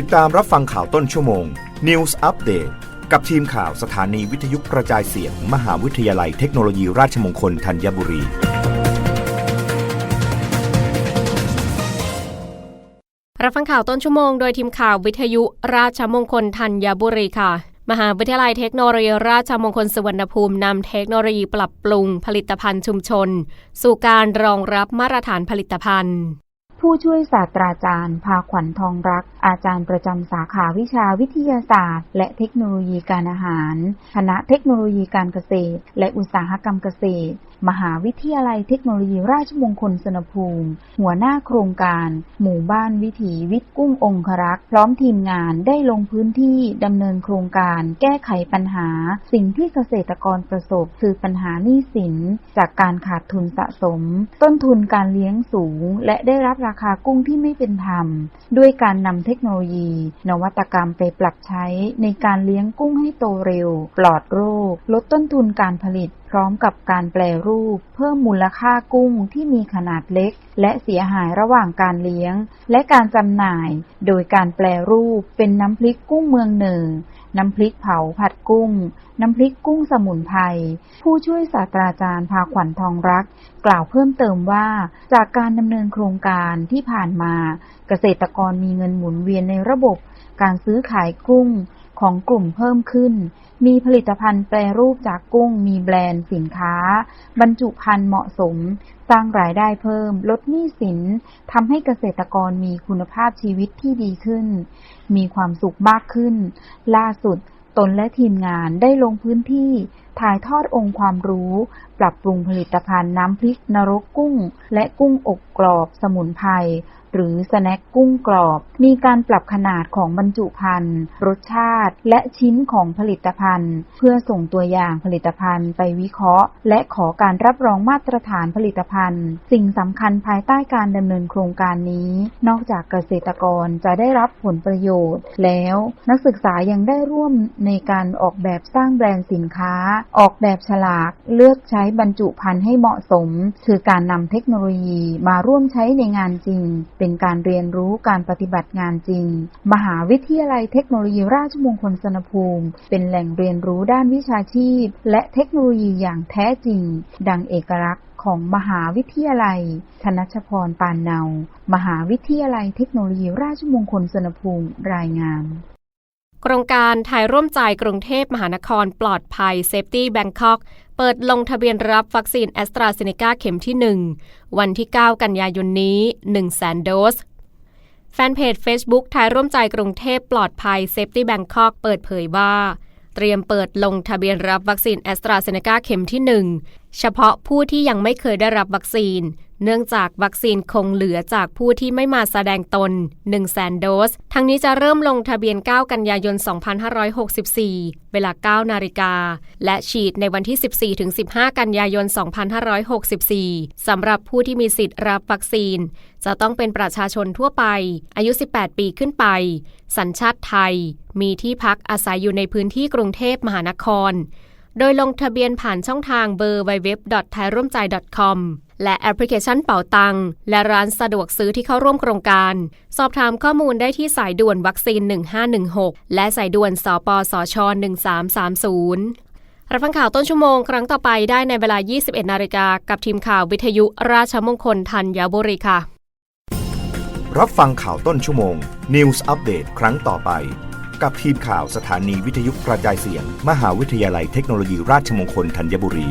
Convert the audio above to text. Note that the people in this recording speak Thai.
ติดตามรับฟังข่าวต้นชั่วโมง News Update กับทีมข่าวสถานีวิทยุกระจายเสียง มหาวิทยาลัยเทคโนโลยีราชมงคลธัญบุรี รับฟังข่าวต้นชั่วโมงโดยทีมข่าววิทยุราชมงคลธัญบุรีค่ะมหาวิทยาลัยเทคโนโลยีราชมงคลสุวรรณภูมินำเทคโนโลยีปรับปรุงผลิตภัณฑ์ชุมชน สู่การรองรับมาตรฐานผลิตภัณฑ์ ผู้ช่วยศาสตราจารย์ ภาขวัญทองรัก อาจารย์ประจำสาขาวิชาวิทยาศาสตร์ และเทคโนโลยีการอาหาร คณะเทคโนโลยีการเกษตร และอุตสาหกรรมเกษตร มหาวิทยาลัยเทคโนโลยีราชมงคลสนภูมิ หัวหน้าโครงการ หมู่บ้านวิถีวิทย์กุ้งองครักษ์พร้อมทีมงานได้ลงพื้นที่ดำเนินโครงการแก้ไขปัญหา สิ่งที่เกษตรกรประสบ คือปัญหาหนี้สิน จากการขาดทุนสะสม ต้นทุนการเลี้ยงสูง และได้รับราคากุ้งที่ไม่เป็นธรรม ด้วยการนำเทคโนโลยี นวัตกรรมไปปรับใช้ในการเลี้ยงกุ้งให้โตเร็ว ปลอดโรค ลดต้นทุนการผลิต ร้อมกับการแปลรูป เพิ่มมูลค่ากุ้งที่มีขนาดเล็ก และเสียหายระหว่างการเลี้ยง และการจำหน่าย โดยการแปลรูปเป็นน้ำพริกกุ้งเมืองเหนึ่งน้ำพริกเผาผัดกุ้ง น้ำพริกกุ้งสมุนไพร ผู้ช่วยศาสตราจารย์ภาขวัญทองรัก กล่าวเพิ่มเติมว่า จากการดำเนินโครงการที่ผ่านมา เกษตรกรมีเงินหมุนเวียนในระบบ การซื้อขายกุ้ง ของกลุ่มเพิ่มขึ้น มีผลิตภัณฑ์แปรรูปจากกุ้ง มีแบรนด์สินค้า บรรจุภัณฑ์เหมาะสม สร้างรายได้เพิ่ม ลดหนี้สินทำให้เกษตรกรมีคุณภาพชีวิตที่ดีขึ้น มีความสุขมากขึ้น ล่าสุดตนและทีมงานได้ลงพื้นที่ ถ่ายทอดองค์ความรู้ ปรับปรุงผลิตภัณฑ์น้ำพริกนรกกุ้ง และกุ้งอกกรอบสมุนไพร หรือสแน็คกุ้งกรอบ มีการปรับขนาดของบรรจุภัณฑ์ รสชาติ และชิ้นของผลิตภัณฑ์ เพื่อส่งตัวอย่างผลิตภัณฑ์ไปวิเคราะห์ และขอการรับรองมาตรฐานผลิตภัณฑ์ สิ่งสำคัญภายใต้การดำเนินโครงการนี้ นอกจากเกษตรกรจะได้รับผลประโยชน์ แล้วนักศึกษายังได้ร่วมในการออกแบบสร้างแบรนด์สินค้า ออกแบบฉลากเลือกใช้บรรจุภัณฑ์ให้เหมาะสม คือการนำเทคโนโลยีมาร่วมใช้ในงานจริงเป็น็นการเรียนรู้การปฏิบัติงานจริง มหาวิทยาลัยเทคโนโลยีราชมงคลสนภูมิ เป็นแหล่งเรียนรู้ด้านวิชาชีพ และเทคโนโลยีอย่างแท้จริง ดังเอกลักษณ์ของมหาวิทยาลัย ธนชพรปานเนา มหาวิทยาลัยเทคโนโลยีราชมงคลสนภูมิรายงานโครงการไทยร่วมใจกรุงเทพมหานครปลอดภัย Safety Bangkok เปิดลงทะเบียนรับวัคซีนแอสตราเซเนกาเข็มที่ 1 วันที่ 9 กันยายนนี้ 1 0 0 0 0 0 โดส แฟนเพจ Facebook ไทยร่วมใจกรุงเทพปลอดภัย Safety Bangkok เปิดเผยว่า เตรียมเปิดลงทะเบียนรับวัคซีนแอสตราเซเนกาเข็มที่ 1 เฉพาะผู้ที่ยังไม่เคยได้รับวัคซีน เนื่องจากวัคซีนคงเหลือจากผู้ที่ไม่มาแสดงตน 1 0 0 0 0แโดส ทั้งนี้จะเริ่มลงทะเบียน 9 กันยายน 2564 เวลา 9 นาฬิกา และฉีดในวันที่ 14-15 กันยายน 2564 สำหรับผู้ที่มีสิทธิ์รับวัคซีน จะต้องเป็นประชาชนทั่วไป อายุ 18 ปีขึ้นไป สัญชาติไทย มีที่พักอาศัยอยู่ในพื้นที่กรุงเทพมหานคร โดยลงทะเบียนผ่านช่องทาง w w w t h a i r o m j a i c o m และแอปพลิเคชันเป๋าตัง และร้านสะดวกซื้อที่เข้าร่วมโครงการ สอบถามข้อมูลได้ที่สายด่วนวัคซีน 1516 และสายด่วนสปสช 1330 รับฟังข่าวต้นชั่วโมงครั้งต่อไปได้ในเวลา 21 นาฬิกากับทีมข่าววิทยุราชมงคลธัญบุรีค่ะ รับฟังข่าวต้นชั่วโมง News Update ครั้งต่อไป กับทีมข่าวสถานีวิทยุกระจายเสียง มหาวิทยาลัยเทคโนโลยีราชมงคลธัญบุรี